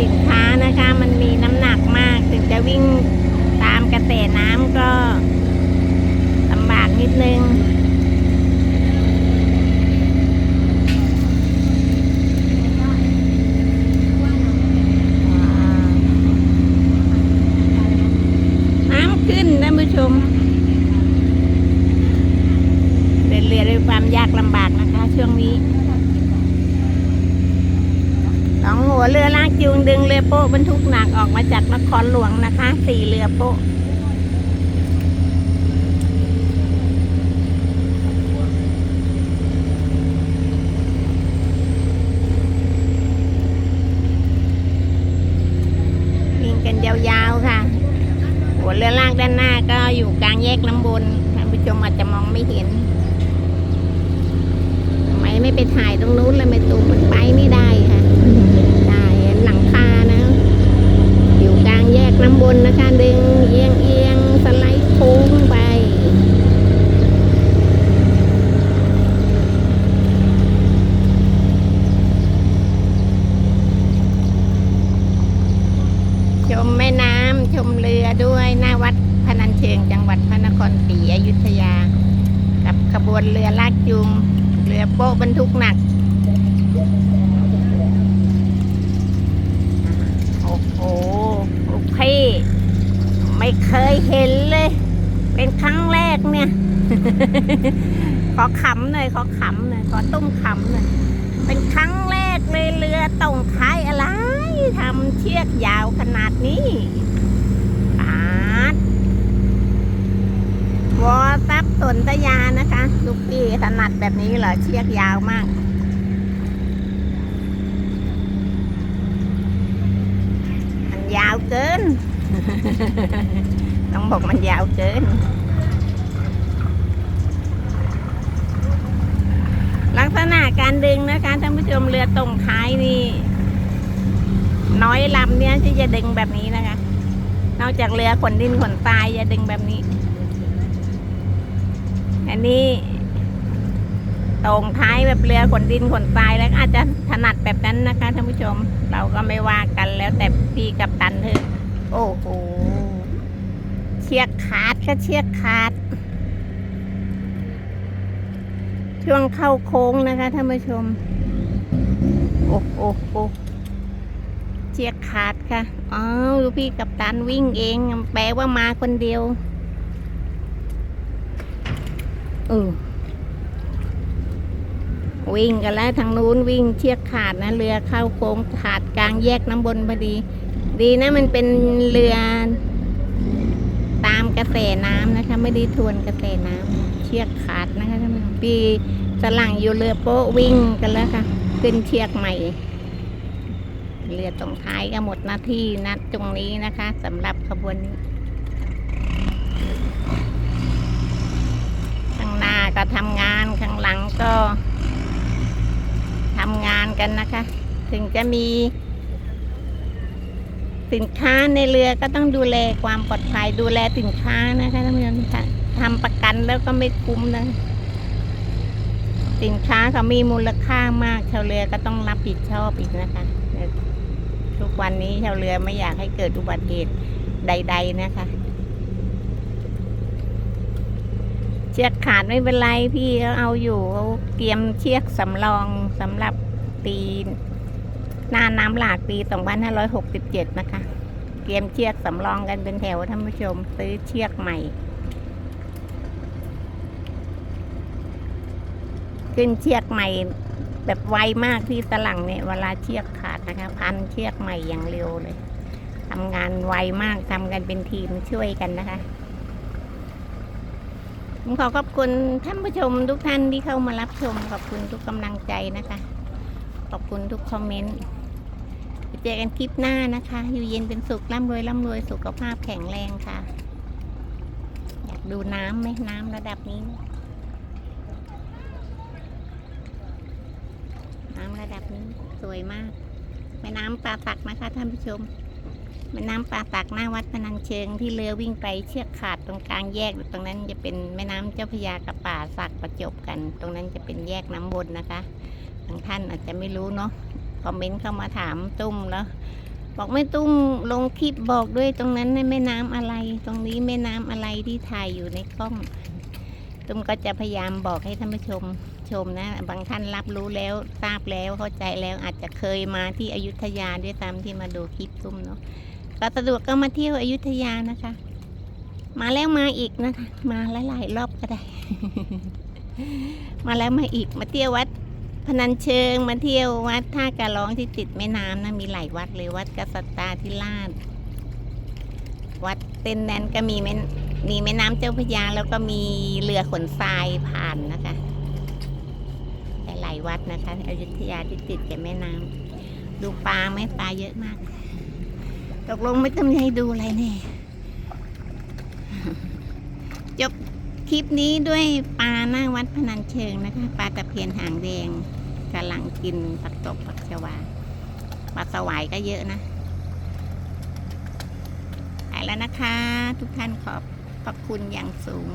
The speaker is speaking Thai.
สินค้านะคะ มันมีน้ำหนักมาก ถึงจะวิ่งตามกระแสน้ำก็ลำบากนิดนึงชมเดินเรือด้วยความยากลำบากนะคะช่วงนี้ สองหัวเรือลากจูงดึงเรือโป๊ะบรรทุกหนักออกมาจากนครหลวงนะคะสี่เรือโป๊ะวิ่งกันยาวๆค่ะ หัวเรือลากด้านหน้าก็อยู่กลางแยกน้ำบนท่านผู้ชมอาจจะมองไม่เห็นทำไมไม่ไปถ่ายตรงนู้นเลยไม่ตูมมันไปไม่ได้ค่ะได้เห็นหลังคานะ อยู่กลางแยกน้ำบนนะคะดึงเอียงเอียงสไลด์โค้งไป ชมแม่น้ำชมเรือด้วยหน้าวัดพนัญเชิงจังหวัดพระนครศรีอยุธยา กับขบวนเรือลากจูงเรือโป๊ะบรรทุกหนัก โอ้โหโอเค ไม่เคยเห็นเลย เป็นครั้งแรกเนี่ย ขอขำหน่อยขอขำหน่อยขอตุ้มขำหน่อยเป็นครั้งแรกเลยเรือตรงท้ายอะไรทำเชือกยาวขนาดนี้ปาดวอซับสนตยานะคะ ลูกพี่ถนัดแบบนี้เหรอเชือกยาวมากมันยาวเกิน ต้องบอกมันยาวเกินลักษณะการดึงนะคะท่านผู้ชมเรือตรงท้ายนี่ น้อยลำเนี่ยที่จะดึงแบบนี้นะคะ นอกจากเรือขนดินขนทรายจะดึงแบบนี้ อันนี้ตรงท้ายแบบเรือขนดินขนทรายแล้วอาจจะถนัดแบบนั้นนะคะท่านผู้ชม เราก็ไม่ว่ากันแล้วแต่พี่กับตันเถอะ โอ้โห เชือกขาดก็เชือกขาด ช่วงเข้าโค้งนะคะท่านผู้ชม โอ้โอ้โอ้เชือกขาดค่ะ อ้าวดูพี่กับตันวิ่งเอง แปลว่ามาคนเดียว เออวิ่งกันแล้วทางนู้นวิ่งเชือกขาดนะเรือเข้าโค้งขาดกลางแยกน้ำบนพอดี ดีนะมันเป็นเรือตามกระแสน้ำนะคะ ไม่ได้ทวนกระแสน้ำเชือกขาดนะคะท่านผู้ชมปีสลังอยู่เรือโป๊ะวิ่งกันแล้วค่ะ ขึ้นเชือกใหม่ เรือตรงท้ายก็หมดหน้าที่นะตรงนี้นะคะสำหรับขบวนนี้ข้างหน้าก็ทำงานข้างหลังก็ทำงานกันนะคะ ถึงจะมี สินค้าในเรือก็ต้องดูแลความปลอดภัยดูแลสินค้านะคะท่านผู้ชมค่ะทำประกันแล้วก็ไม่คุ้มนะ สินค้าเขามีมูลค่ามาก ชาวเรือก็ต้องรับผิดชอบอีกนะคะทุกวันนี้ชาวเรือไม่อยากให้เกิดอุบัติเหตุใด ๆ นะคะ เชือกขาดไม่เป็นไรพี่เขาเอาอยู่เขาเตรียมเชือกสำรองสำหรับปี หน้าน้ำหลากปี 2567 นะคะ เตรียมเชือกสำรองกันเป็นแถวท่านผู้ชมซื้อเชือกใหม่ ขึ้นเชือกใหม่แบบไวมากที่สลังเนี่ยเวลาเชือกขาดนะคะ พันเชือกใหม่อย่างเร็วเลยทำงานไวมากทำกันเป็นทีมช่วยกันนะคะผมขอขอบคุณท่านผู้ชมทุกท่านที่เข้ามารับชม ขอบคุณทุกกำลังใจนะคะ ขอบคุณทุกคอมเมนต์ เจอกันคลิปหน้านะคะ อยู่เย็นเป็นสุขร่ำรวยร่ำรวยสุขภาพแข็งแรงค่ะ อยากดูน้ำไหมน้ำระดับนี้ น้ำระดับนี้สวยมากแม่น้ำป่าตักนะคะท่านผู้ชมแม่น้ำป่าตักหน้าวัดพนัญเชิงที่เรือวิ่งไปเชือกขาดตรงกลางแยกตรงนั้นจะเป็นแม่น้ำเจ้าพยากับป่าสักประจบกัน ตรงนั้นจะเป็นแยกน้ำบนนะคะบางท่านอาจจะไม่รู้เนาะ คอมเมนต์เข้ามาถามตุ้มแล้วบอกไม่ตุ้มลงคลิปบอกด้วยตรงนั้นน่ะแม่น้ำอะไร ตรงนี้แม่น้ำอะไรที่ถ่ายอยู่ในกล้อง ตุ้มก็จะพยายามบอกให้ท่านผู้ชมชมนะ บางท่านรับรู้แล้วทราบแล้วเข้าใจแล้วอาจจะเคยมาที่อยุธยาด้วยตามที่มาดูคลิปตุ้มเนาะก็สะดวกก็มาเที่ยวอยุธยานะคะ มาแล้วมาอีกนะคะ มาหลายๆรอบก็ได้ มาแล้วมาอีกมาเที่ยววัด พนัญเชิงมาเที่ยววัดท่ากะร้องที่ติดแม่น้ำนะมีหลายวัดเลยวัดกษัตาธิราช วัดเต้นแนนก็มีแม่มีแม่น้ำเจ้าพระยาแล้วก็มีเรือขนทรายผ่านนะคะหลายๆวัดนะคะอยุธยาที่ติดกับแม่น้ำดูปลาไหมปลาเยอะมาก ตกลงไม่ต้องให้ดูอะไรแน่จบ ลิปนี้ด้วยปลาหน้าวัดพนันเชิงนะคะ ปลาตะเพียนหางแดงกำลังกินผักตบผักชวาปลาสวายก็เยอะนะไปแล้วนะคะ ทุกท่านขอบขอบคุณอย่างสูง